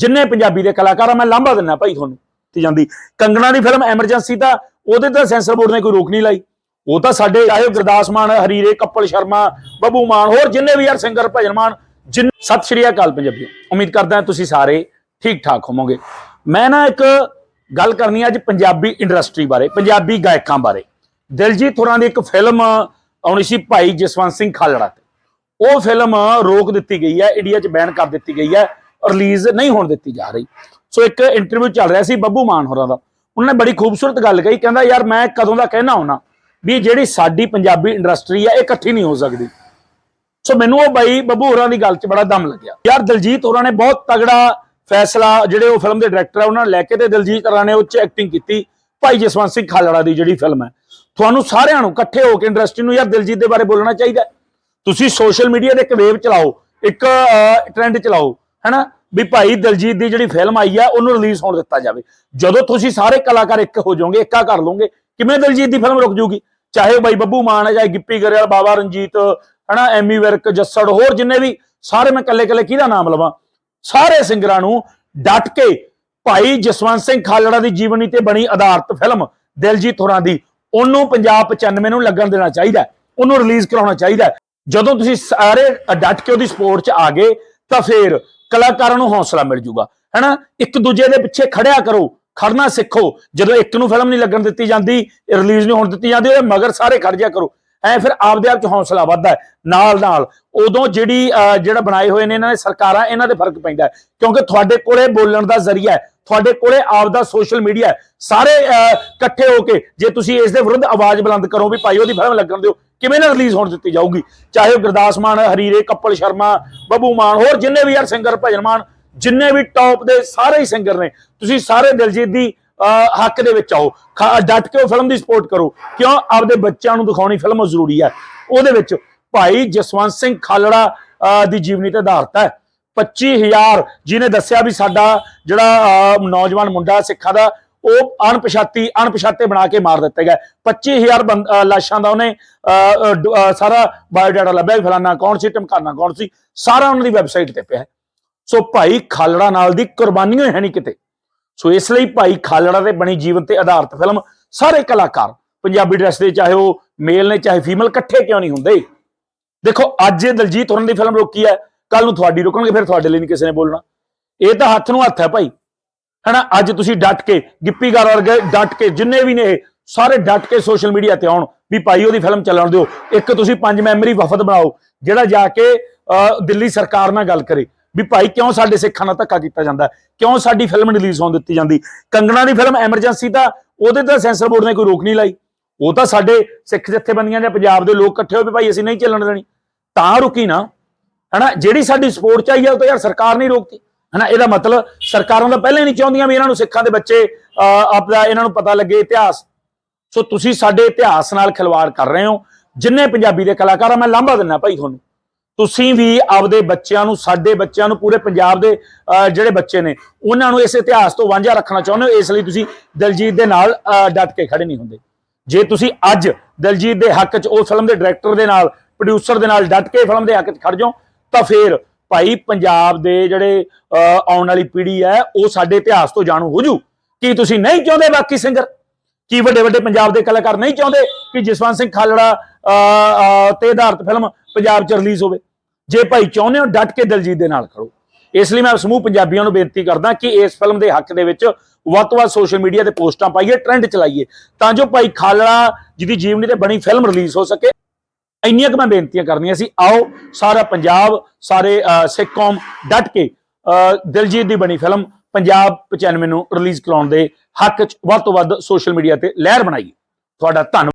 ਜਿੰਨੇ ਪੰਜਾਬੀ ਦੇ ਕਲਾਕਾਰ ਆ, ਮੈਂ ਲਾਂਭਾ ਦਿੰਨਾ ਭਾਈ ਤੁਹਾਨੂੰ ਤੇ ਜਾਂਦੀ। ਕੰਗਣਾ ਦੀ ਫਿਲਮ ਐਮਰਜੈਂਸੀ ਤਾਂ ਉਹਦੇ ਤਾਂ ਸੈਂਸਰ ਬੋਰਡ ਨੇ ਕੋਈ ਰੋਕ ਨਹੀਂ ਲਾਈ। ਉਹ ਤਾਂ ਸਾਡੇ ਚਾਹੇ ਗੁਰਦਾਸ ਮਾਨ, ਹਰੀਰੇ, ਕੱਪਲ ਸ਼ਰਮਾ, ਬੱਬੂ ਮਾਨ, ਹੋਰ ਜਿੰਨੇ ਵੀ ਯਾਰ ਸਿੰਗਰ ਭਜਨ ਮਾਨ, ਜਿਨ ਸਤਿ ਸ਼੍ਰੀ ਅਕਾਲ ਪੰਜਾਬੀ ਉਮੀਦ ਕਰਦਾ ਤੁਸੀਂ ਸਾਰੇ ਠੀਕ ਠਾਕ ਹੋਵੋਗੇ। ਮੈਂ ਨਾ ਇੱਕ ਗੱਲ ਕਰਨੀ ਅੱਜ ਪੰਜਾਬੀ ਇੰਡਸਟਰੀ ਬਾਰੇ, ਪੰਜਾਬੀ ਗਾਇਕਾਂ ਬਾਰੇ। ਦਿਲਜੀਤ ਹੋਰਾਂ ਦੀ ਇੱਕ ਫਿਲਮ ਆਉਣੀ ਸੀ ਭਾਈ ਜਸਵੰਤ ਸਿੰਘ ਖਾਲੜਾ ਤੇ। ਉਹ ਫਿਲਮ ਰੋਕ ਦਿੱਤੀ ਗਈ ਹੈ, ਇੰਡੀਆ 'ਚ ਬੈਨ ਕਰ ਦਿੱਤੀ ਗਈ ਹੈ। ਰਿਲੀਜ਼ ਨਹੀਂ ਹੋਣ ਦਿੱਤੀ ਜਾ ਰਹੀ। ਸੋ ਇੱਕ ਇੰਟਰਵਿਊ ਚੱਲ ਰਿਹਾ ਸੀ ਬੱਬੂ ਮਾਨ ਹੋਰਾਂ ਦਾ। ਉਹਨਾਂ ਨੇ ਬੜੀ ਖੂਬਸੂਰਤ ਗੱਲ ਕਹੀ, ਕਹਿੰਦਾ, ਯਾਰ, ਮੈਂ ਕਦੋਂ ਦਾ ਕਹਿਣਾ ਹੁਣਾ ਵੀ ਜਿਹੜੀ ਸਾਡੀ ਪੰਜਾਬੀ ਇੰਡਸਟਰੀ ਹੈ ਇਹ ਇਕੱਠੀ ਨਹੀਂ ਹੋ ਸਕਦੀ। ਸੋ ਮੈਨੂੰ ਉਹ ਬਾਈ ਬੱਬੂ ਹੋਰਾਂ ਦੀ ਗੱਲ 'ਚ ਬੜਾ ਦਮ ਲੱਗਿਆ। ਯਾਰ, ਦਿਲਜੀਤ ਹੋਰਾਂ ਨੇ ਬਹੁਤ ਤਗੜਾ ਫੈਸਲਾ, ਜਿਹੜੇ ਉਹ ਫਿਲਮ ਦੇ ਡਾਇਰੈਕਟਰ ਆ, ਉਹਨਾਂ ਨੇ ਲੈ ਕੇ ਤੇ ਦਿਲਜੀਤ ਹੋਰਾਂ ਨੇ ਉਹ 'ਚ ਐਕਟਿੰਗ ਕੀਤੀ। ਭਾਈ ਜਸਵੰਤ ਸਿੰਘ ਖਾਲੜਾ ਦੀ ਜਿਹੜੀ ਫਿਲਮ ਹੈ ਤੁਹਾਨੂੰ ਸਾਰਿਆਂ ਨੂੰ ਇਕੱਠੇ ਹੋ ਕੇ ਇੰਡਸਟਰੀ ਨੂੰ, ਯਾਰ, ਦਿਲਜੀਤ ਦੇ ਬਾਰੇ ਬੋਲਣਾ ਚਾਹੀਦਾ ਤੁਸੀਂ ਸੋਸ਼ਲ ਮੀਡੀਆ ਦੇ ਇੱਕ ਵੇਵ ਚਲਾਓ, ਇੱਕ ਟ੍ਰੈਂਡ ਚਲਾਓ। ਹੈਨਾ? ਵੀ ਭਾਈ ਦਲਜੀਤ ਦੀ ਜਿਹੜੀ ਫਿਲਮ ਆਈ ਆ, ਉਹਨੂੰ ਰਿਲੀਜ਼ ਹੋਣ ਦਿੱਤਾ ਜਾਵੇ। ਜਦੋਂ ਤੁਸੀਂ ਸਾਰੇ ਕਲਾਕਾਰ ਇੱਕ ਹੋ ਜਾਓਗੇ, ਇੱਕਾ ਕਰ ਲਓਗੇ, ਕਿਵੇਂ ਦਲਜੀਤ ਦੀ ਫਿਲਮ ਰੁਕ ਜੂਗੀ? ਚਾਹੇ ਉਹ ਬਾਈ ਬੱਬੂ ਮਾਨ ਹੈ ਚਾਹੇ ਗਿੱਪੀ ਗਰੇਵਾਲ ਬਾਬਾ ਰਣਜੀਤ, ਹੈਨਾ, ਐਮੀ ਵਿਰਕ, ਜੱਸੜ, ਹੋਰ ਜਿੰਨੇ ਵੀ, ਸਾਰੇ ਮੈਂ ਕੱਲੇ ਕੱਲੇ ਕਿਹਦਾ ਨਾਮ ਲਵਾਂ? ਸਾਰੇ ਸਿੰਗਰਾਂ ਨੂੰ ਡਟ ਕੇ ਭਾਈ ਜਸਵੰਤ ਸਿੰਘ ਖਾਲੜਾ ਦੀ ਜੀਵਨੀ ਤੇ ਬਣੀ ਆਧਾਰਿਤ ਫਿਲਮ ਦਿਲਜੀਤ ਹੋਰਾਂ ਦੀ, ਉਹਨੂੰ ਪੰਜਾਬ 95 ਨੂੰ ਲੱਗਣ ਦੇਣਾ ਚਾਹੀਦਾ ਉਹਨੂੰ ਰਿਲੀਜ਼ ਕਰਾਉਣਾ ਚਾਹੀਦਾ ਜਦੋਂ ਤੁਸੀਂ ਸਾਰੇ ਡਟ ਕੇ ਉਹਦੀ ਸਪੋਰਟ 'ਚ ਆ ਗਏ ਤਾਂ ਫਿਰ ਕਲਾਕਾਰਾਂ ਨੂੰ ਹੌਸਲਾ ਮਿਲ ਜੂਗਾ ਹੈਨਾ? ਇੱਕ ਦੂਜੇ ਦੇ ਪਿੱਛੇ ਖੜਿਆ ਕਰੋ ਖੜਨਾ ਸਿੱਖੋ। ਜਦੋਂ ਇੱਕ ਨੂੰ ਫਿਲਮ ਨਹੀਂ ਲੱਗਣ ਦਿੱਤੀ ਜਾਂਦੀ ਰਿਲੀਜ਼ ਨਹੀਂ ਹੋਣ ਦਿੱਤੀ ਜਾਂਦੀ ਉਹਦੇ ਮਗਰ ਸਾਰੇ ਖੜ ਜਿਆ ਕਰੋ। ਐ ਫਿਰ ਆਪਦੇ ਆਪ ਚ ਹੌਸਲਾ ਵੱਧਦਾ ਨਾਲ ਨਾਲ ਉਦੋਂ ਜਿਹੜੀ ਅਹ, ਜਿਹੜਾ ਬਣਾਏ ਹੋਏ ਨੇ ਇਹਨਾਂ ਨੇ ਸਰਕਾਰਾਂ ਇਹਨਾਂ ਦੇ ਫ਼ਰਕ ਪੈਂਦਾ ਕਿਉਂਕਿ ਤੁਹਾਡੇ ਕੋਲੇ ਬੋਲਣ ਦਾ ਜ਼ਰੀਆ ਹੈ ਤੁਹਾਡੇ ਕੋਲੇ ਆਪਦਾ ਸੋਸ਼ਲ ਮੀਡੀਆ ਸਾਰੇ ਅਹ, ਇਕੱਠੇ ਹੋ ਕੇ ਜੇ ਤੁਸੀਂ ਇਸ ਦੇ ਵਿਰੁੱਧ ਆਵਾਜ਼ ਬੁਲੰਦ ਕਰੋ ਵੀ ਭਾਈ ਉਹਦੀ ਫਿਲਮ ਲੱਗਣ ਦਿਓ ਕਿਵੇਂ ਨਾ ਰਿਲੀਜ਼ ਹੋਣ ਦਿੱਤੀ ਜਾਊਗੀ? ਚਾਹੇ ਉਹ ਗੁਰਦਾਸ ਮਾਨ ਹਰੀਰੇ ਕੱਪਲ ਸ਼ਰਮਾ ਬੱਬੂ ਮਾਨ ਹੋਰ ਜਿੰਨੇ ਵੀ ਯਾਰ ਸਿੰਗਰ ਭਜਨ ਮਾਨ ਜਿੰਨੇ ਵੀ ਟੌਪ ਦੇ ਸਾਰੇ ਹੀ ਸਿੰਗਰ ਨੇ ਤੁਸੀਂ ਸਾਰੇ ਦਿਲਜੀਤ ਦੀ ਹੱਕ ਦੇ ਵਿੱਚ ਆਓ। ਖਾ- ਡਟ ਕੇ ਉਹ ਫਿਲਮ ਦੀ ਸਪੋਰਟ ਕਰੋ। ਕਿਉਂ? ਆਪਦੇ ਬੱਚਿਆਂ ਨੂੰ ਦਿਖਾਉਣੀ ਫਿਲਮ ਜ਼ਰੂਰੀ ਹੈ। ਉਹਦੇ ਵਿੱਚ ਭਾਈ ਜਸਵੰਤ ਸਿੰਘ ਖਾਲੜਾ ਅਹ, ਦੀ ਜੀਵਨੀ ਤੇ ਆਧਾਰਿਤ ਹੈ। 25000 ਜਿਹਨੇ ਦੱਸਿਆ ਵੀ ਸਾਡਾ ਜਿਹੜਾ ਅਹ, ਨੌਜਵਾਨ ਮੁੰਡਾ ਸਿੱਖਾਂ ਦਾ ਉਹ ਅਣਪਛਾਤੀ ਅਣਪਛਾਤੇ ਬਣਾ ਕੇ ਮਾਰ ਦਿੱਤੇ ਗਏ। 25000 ਬੰਦ- ਅਹ, ਲਾਸ਼ਾਂ ਦਾ ਉਹਨੇ ਅਹ, ਸਾਰਾ ਬਾਇਓਡਾਟਾ ਲੱਭਿਆ ਵੀ ਫਲਾਨਾ ਕੌਣ ਸੀ ਟਮਕਾਨਾ ਕੌਣ ਸੀ ਸਾਰਾ ਉਹਨਾਂ ਦੀ ਵੈਬਸਾਈਟ ਤੇ ਪਿਆ ਹੈ। ਸੋ ਭਾਈ ਖਾਲੜਾ ਨਾਲ ਦੀ ਕੁਰਬਾਨੀਆਂ ਹੈ ਨਹੀਂ ਕਿਤੇ। ਸੋ ਇਸ ਲਈ ਭਾਈ ਖਾਲੜਾ ਦੇ ਬਣੀ ਜੀਵਨ ਤੇ ਆਧਾਰਿਤ ਫਿਲਮ ਸਾਰੇ ਕਲਾਕਾਰ ਪੰਜਾਬੀ ਡਰੈਸ ਦੇ ਚਾਹੇ ਉਹ ਮੇਲ ਨੇ ਚਾਹੇ ਫੀਮੇਲ ਇਕੱਠੇ ਕਿਉਂ ਨਹੀਂ ਹੁੰਦੇ? ਦੇਖੋ ਅੱਜ ਇਹ ਦਲਜੀਤ ਹੋਰਾਂ ਦੀ ਫਿਲਮ ਰੋਕੀ ਹੈ ਕੱਲ ਨੂੰ ਤੁਹਾਡੀ ਰੁਕਣਗੇ ਫਿਰ ਤੁਹਾਡੇ ਲਈ ਨਹੀਂ ਕਿਸੇ ਨੇ ਬੋਲਣਾ। ਇਹ ਤਾਂ ਹੱਥ ਨੂੰ ਹੱਥ ਹੈ ਭਾਈ। ਹਨਾ? ਅੱਜ ਤੁਸੀਂ ਡਟ ਕੇ ਗਿੱਪੀ ਗਾਰ ਵਰਗੇ ਡਟ ਕੇ ਜਿੰਨੇ ਵੀ ਨੇ ਇਹ ਸਾਰੇ ਡਟ ਕੇ ਸੋਸ਼ਲ ਮੀਡੀਆ ਤੇ ਆਉਣ ਵੀ ਭਾਈ ਉਹਦੀ ਫਿਲਮ ਚੱਲਣ ਦਿਓ। ਇੱਕ ਤੁਸੀਂ ਪੰਜ ਮੈਂਬਰੀ ਵਫਦ ਬਣਾਓ ਜਿਹੜਾ ਜਾ ਕੇ ਅਹ, ਦਿੱਲੀ ਸਰਕਾਰ ਨਾਲ ਗੱਲ ਕਰੇ। ਵੀ ਭਾਈ ਕਿਉਂ ਸਾਡੇ ਸਿੱਖਾਂ ਨਾਲ ਧੱਕਾ ਕੀਤਾ ਜਾਂਦਾ? ਕਿਉਂ ਸਾਡੀ ਫਿਲਮ ਰਿਲੀਜ਼ ਹੋਣ ਦਿੱਤੀ ਜਾਂਦੀ? ਕੰਗਣਾ ਦੀ ਫਿਲਮ ਐਮਰਜੈਂਸੀ ਤਾਂ ਉਹਦੇ ਤਾਂ ਸੈਂਸਰ ਬੋਰਡ ਨੇ ਕੋਈ ਰੋਕ ਨਹੀਂ ਲਾਈ। ਉਹ ਤਾਂ ਸਾਡੇ ਸਿੱਖ ਜਥੇਬੰਦੀਆਂ ਜਾਂ ਪੰਜਾਬ ਦੇ ਲੋਕ ਇਕੱਠੇ ਹੋਏ ਕੇ ਭਾਈ ਅਸੀਂ ਨਹੀਂ ਚੱਲਣ ਦੇਣੀ। ਤਾਂ ਰੁਕੀ ਨਾ। ਹਨਾ? ਜਿਹੜੀ ਸਾਡੀ ਸਪੋਰਟ ਚਾਹੀਏ ਉਹ ਤਾਂ ਯਾਰ ਸਰਕਾਰ ਨਹੀਂ ਰੋਕਦੀ ਹਨਾ ਇਹਦਾ ਮਤਲਬ ਸਰਕਾਰਾਂ ਦਾ ਪਹਿਲਾਂ ਹੀ ਨਹੀਂ ਚਾਹੁੰਦੀਆਂ ਵੀ ਇਹਨਾਂ ਨੂੰ ਸਿੱਖਾਂ ਦੇ ਬੱਚੇ ਆਪਦਾ ਇਹਨਾਂ ਨੂੰ ਪਤਾ ਲੱਗੇ ਇਤਿਹਾਸ। ਸੋ ਤੁਸੀਂ ਸਾਡੇ ਇਤਿਹਾਸ ਨਾਲ ਖਿਲਵਾੜ ਕਰ ਰਹੇ ਹੋ। ਜਿੰਨੇ ਪੰਜਾਬੀ ਦੇ ਕਲਾਕਾਰ ਆ ਮੈਂ ਲਾਂਭਾ ਦਿੰਨਾ ਭਾਈ ਤੁਹਾਨੂੰ। ਤੁਸੀਂ ਵੀ ਆਪਦੇ ਬੱਚਿਆਂ ਨੂੰ ਸਾਡੇ ਬੱਚਿਆਂ ਨੂੰ ਪੂਰੇ ਪੰਜਾਬ ਦੇ ਜਿਹੜੇ ਬੱਚੇ ਨੇ ਉਹਨਾਂ ਨੂੰ ਇਸ ਇਤਿਹਾਸ ਤੋਂ ਵਾਂਝਾ ਰੱਖਣਾ ਚਾਹੁੰਦੇ ਹੋ। ਇਸ ਲਈ ਤੁਸੀਂ ਦਲਜੀਤ ਦੇ ਨਾਲ ਅਹ, ਡਟ ਕੇ ਖੜੇ ਨਹੀਂ ਹੁੰਦੇ। ਜੇ ਤੁਸੀਂ ਅੱਜ ਦਲਜੀਤ ਦੇ ਹੱਕ 'ਚ ਉਹ ਫਿਲਮ ਦੇ ਡਾਇਰੈਕਟਰ ਦੇ ਨਾਲ ਪ੍ਰੋਡਿਊਸਰ ਦੇ ਨਾਲ ਡਟ ਕੇ ਫਿਲਮ ਦੇ ਹੱਕ 'ਚ ਖੜ ਜਾਓ ਤਾਂ ਫਿਰ ਭਾਈ ਪੰਜਾਬ ਦੇ ਜਿਹੜੇ ਆਉਣ ਵਾਲੀ ਪੀੜ੍ਹੀ ਹੈ ਉਹ ਸਾਡੇ ਇਤਿਹਾਸ ਤੋਂ ਜਾਣੂ ਹੋ ਜੂ। ਕੀ ਤੁਸੀਂ ਨਹੀਂ ਚਾਹੁੰਦੇ ਬਾਕੀ ਸਿੰਗਰ ਕੀ ਵੱਡੇ ਵੱਡੇ ਪੰਜਾਬ ਦੇ ਕਲਾਕਾਰ ਨਹੀਂ ਚਾਹੁੰਦੇ ਕਿ ਜਸਵੰਤ ਸਿੰਘ ਖਾਲੜਾ ਅਹ, ਤੇ ਆਧਾਰਿਤ ਫਿਲਮ ਪੰਜਾਬ 'ਚ ਰਿਲੀਜ਼ ਹੋਵੇ? ਜੇ ਭਾਈ ਚਾਹੁੰਦੇ ਹੋ ਡਟ ਕੇ ਦਿਲਜੀਤ ਦੇ ਨਾਲ ਖੜੋ। ਇਸ ਲਈ ਮੈਂ ਸਮੂਹ ਪੰਜਾਬੀਆਂ ਨੂੰ ਬੇਨਤੀ ਕਰਦਾ ਕਿ ਇਸ ਫਿਲਮ ਦੇ ਹੱਕ ਦੇ ਵਿੱਚ ਵੱਧ ਤੋਂ ਵੱਧ ਸੋਸ਼ਲ ਮੀਡੀਆ ਤੇ ਪੋਸਟਾਂ ਪਾਈਏ ਟ੍ਰੈਂਡ ਚਲਾਈਏ ਤਾਂ ਜੋ ਭਾਈ ਖਾਲੜਾ ਜਿਹਦੀ ਜੀਵਨੀ ਤੇ ਬਣੀ ਫਿਲਮ ਰਿਲੀਜ਼ ਹੋ ਸਕੇ। ਇੰਨੀਆਂ ਕੁ ਮੈਂ ਬੇਨਤੀਆਂ ਕਰਨੀਆਂ ਸੀ, ਆਓ ਸਾਰਾ ਪੰਜਾਬ, ਸਾਰੇ ਸਿੱਖ ਕੌਮ ਡਟ ਕੇ ਦਿਲਜੀਤ ਦੀ ਬਣੀ ਫਿਲਮ ਪੰਜਾਬ 95 ਨੂੰ ਰਿਲੀਜ਼ ਕਰਾਉਣ ਦੇ ਹੱਕ 'ਚ ਵੱਧ ਤੋਂ ਵੱਧ ਸੋਸ਼ਲ ਮੀਡੀਆ ਤੇ ਲਹਿਰ ਬਣਾਈਏ। ਤੁਹਾਡਾ ਧੰਨਵਾਦ।